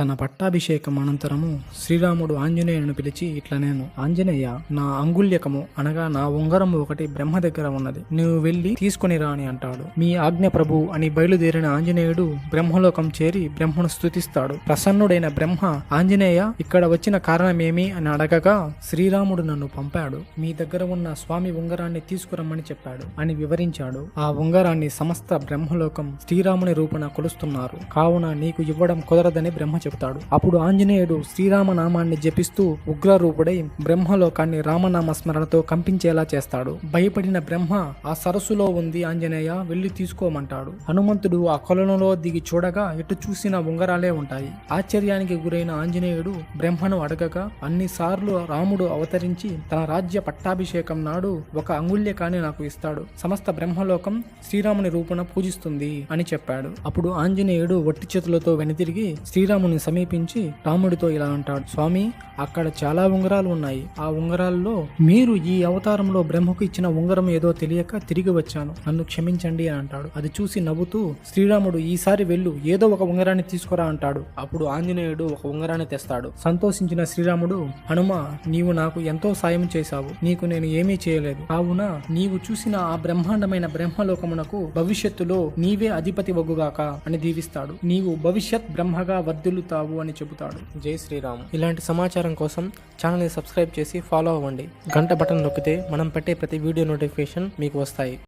తన పట్టాభిషేకం అనంతరము శ్రీరాముడు ఆంజనేయుని పిలిచి ఇట్లా నేను ఆంజనేయ నా అంగుల్యకము అనగా నా ఉంగరము ఒకటి బ్రహ్మ దగ్గర ఉన్నది. నువ్వు వెళ్ళి తీసుకుని రా అని అంటాడు. మీ ఆజ్ఞ ప్రభు అని బయలుదేరిన ఆంజనేయుడు బ్రహ్మలోకం చేరి బ్రహ్మను స్తుతిస్తాడు. ప్రసన్నుడైన బ్రహ్మ ఆంజనేయ ఇక్కడ వచ్చిన కారణమేమి అని అడగగా శ్రీరాముడు నన్ను పంపాడు. మీ దగ్గర ఉన్న స్వామి ఉంగరాన్ని తీసుకురమ్మని చెప్పాడు అని వివరించాడు. ఆ ఉంగరాన్ని సమస్త బ్రహ్మలోకం శ్రీరాముని రూపున కొలుస్తున్నారు. కావున నీకు ఇవ్వడం కుదరదని బ్రహ్మ చెప్తాడు. అప్పుడు ఆంజనేయుడు శ్రీరామ నామాన్ని జపిస్తూ ఉగ్రరూపుడై బ్రహ్మలోకాన్ని రామనామ స్మరణతో కంపించేలా చేస్తాడు. భయపడిన బ్రహ్మ ఆ సరస్సులో ఉంది ఆంజనేయ వెళ్ళి తీసుకోమంటాడు. హనుమంతుడు ఆ కొలనులో దిగి చూడగా ఎటు చూసిన ఉంగరాలే ఉంటాయి. ఆశ్చర్యానికి గురైన ఆంజనేయుడు బ్రహ్మను అడగగా అన్నిసార్లు రాముడు అవతరించి తన రాజ్య పట్టాభిషేకం నాడు ఒక అంగుళ్యకాన్ని నాకు ఇస్తాడు. సమస్త బ్రహ్మలోకం శ్రీరాముని రూపున పూజిస్తుంది అని చెప్పాడు. అప్పుడు ఆంజనేయుడు వట్టి చేతులతో వెనుతిరిగి శ్రీరాముని సమీపించి రాముడితో ఇలా అంటాడు స్వామి అక్కడ చాలా ఉంగరాలు ఉన్నాయి. ఆ ఉంగరాల్లో మీరు ఈ అవతారంలో బ్రహ్మకు ఇచ్చిన ఉంగరం ఏదో తెలియక తిరిగి వచ్చాను. నన్ను క్షమించండి అని అంటాడు. అది చూసి నవ్వుతూ శ్రీరాముడు ఈసారి వెళ్ళు. ఏదో ఒక ఉంగరాన్ని తీసుకురా అంటాడు. అప్పుడు ఆంజనేయుడు ఒక ఉంగరాన్ని తెస్తాడు. సంతోషించిన శ్రీరాముడు హనుమ నీవు నాకు ఎంతో సాయం చేశావు. నీకు నేను ఏమీ చేయలేదు. కావున నీవు చూసిన ఆ బ్రహ్మాండమైన బ్రహ్మలోకమునకు భవిష్యత్తులో నీవే అధిపతి వగుగాక అని దీవిస్తాడు. నీవు భవిష్యత్ బ్రహ్మగా వర్ధులు వర్ధిల్లుతావు అని చెబుతాడు. జై శ్రీరామ్. ఇలాంటి సమాచారం కోసం ఛానల్ని సబ్స్క్రైబ్ చేసి ఫాలో అవ్వండి. గంట బటన్ నొక్కితే మనం పెట్టే ప్రతి వీడియో నోటిఫికేషన్ మీకు వస్తాయి.